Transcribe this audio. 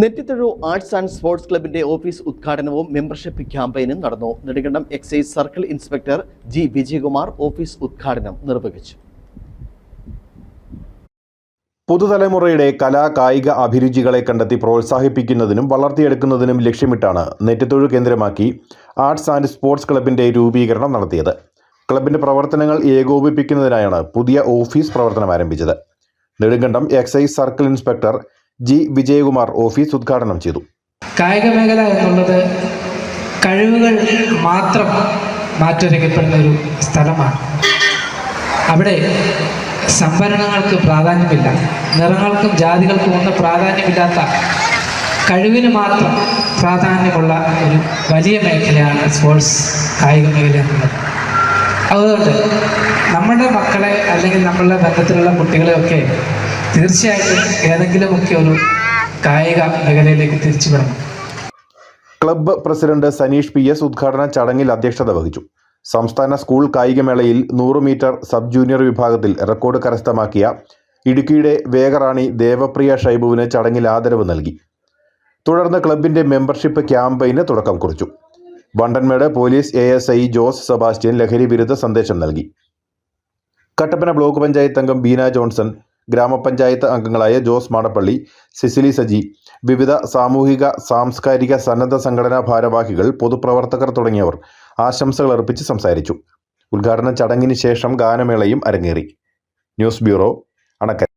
നെറ്റിത്തഴു arts and sports ക്ലബിന്റെ office ഉദ്ഘാടനവും membership ക്യാമ്പയിനും നടന്നു. Nedumkandam excise circle inspector G Vijayakumar office ഉദ്ഘാടനം നിർവഹിച്ചു. പുതുതലമുറയുടെ കലാ കായിക അഭിരുചികളെ കണ്ടെത്തി പ്രോത്സാഹിപ്പിക്കുന്നതിനും വളർത്തിയെടുക്കുന്നതിനും ലക്ഷ്യമിട്ടാണ് നെറ്റിത്തൊഴു കേന്ദ്രമാക്കി ആർട്സ് ആൻഡ് സ്പോർട്സ് ക്ലബിന്റെ രൂപീകരണം നടത്തിയത്. ക്ലബിന്റെ പ്രവർത്തനങ്ങൾ ഏകോപിപ്പിക്കുന്നതിനായാണ് പുതിയ ഓഫീസ് പ്രവർത്തനം ആരംഭിച്ചത്. Nedumkandam excise circle inspector G Vijayakumar office ഉദ്ഘാടനം ചെയ്തു. കായിക മേഖല എന്നുള്ളത് കഴിവുകൾ മാത്രം മാറ്റുരയ്ക്കപ്പെടുന്ന ഒരു സ്ഥലമാണ്. അവിടെ സംഭരണങ്ങൾക്ക് പ്രാധാന്യമില്ല. നിറങ്ങൾക്കും ജാതികൾക്കും ഒന്നും പ്രാധാന്യമില്ലാത്ത കഴിവിന് മാത്രം പ്രാധാന്യമുള്ള ഒരു വലിയ മേഖലയാണ് സ്പോർട്സ് കായിക മേഖല എന്നുള്ളത്. അതുകൊണ്ട് നമ്മുടെ മക്കളെ അല്ലെങ്കിൽ നമ്മളുടെ ബന്ധത്തിലുള്ള കുട്ടികളെയൊക്കെ തീർച്ചയായിട്ടും ഏതെങ്കിലുമൊക്കെ ഒരു കായിക മേഖലയിലേക്ക് തിരിച്ചുവിടണം club president Saneesh P S ഉദ്ഘാടന ചടങ്ങിൽ അധ്യക്ഷത വഹിച്ചു. സംസ്ഥാന സ്കൂൾ കായികമേളയിൽ നൂറ് മീറ്റർ സബ് ജൂനിയർ വിഭാഗത്തിൽ റെക്കോർഡ് കരസ്ഥമാക്കിയ ഇടുക്കിയുടെ വേഗറാണി ദേവപ്രിയ ഷൈബുവിന് ചടങ്ങിൽ ആദരവ് നൽകി. തുടർന്ന് ക്ലബിന്റെ മെമ്പർഷിപ്പ് ക്യാമ്പയിന് തുടക്കം കുറിച്ചു. Vandanmedu police A S I Jose Sebastian ലഹരി വിരുദ്ധ സന്ദേശം നൽകി. കട്ടപ്പന ബ്ലോക്ക് പഞ്ചായത്ത് അംഗം ബീന ജോൺസൺ ഗ്രാമപഞ്ചായത്ത് അംഗങ്ങളായ ജോസ് മാടപ്പള്ളി സിസിലി സജി വിവിധ സാമൂഹിക സാംസ്കാരിക സന്നദ്ധ സംഘടനാ ഭാരവാഹികൾ പൊതുപ്രവർത്തകർ തുടങ്ങിയവർ ആശംസകൾ അർപ്പിച്ച് സംസാരിച്ചു. ഉദ്ഘാടന ചടങ്ങിന് ശേഷം ഗാനമേളയും അരങ്ങേറി. News bureau Anakkara.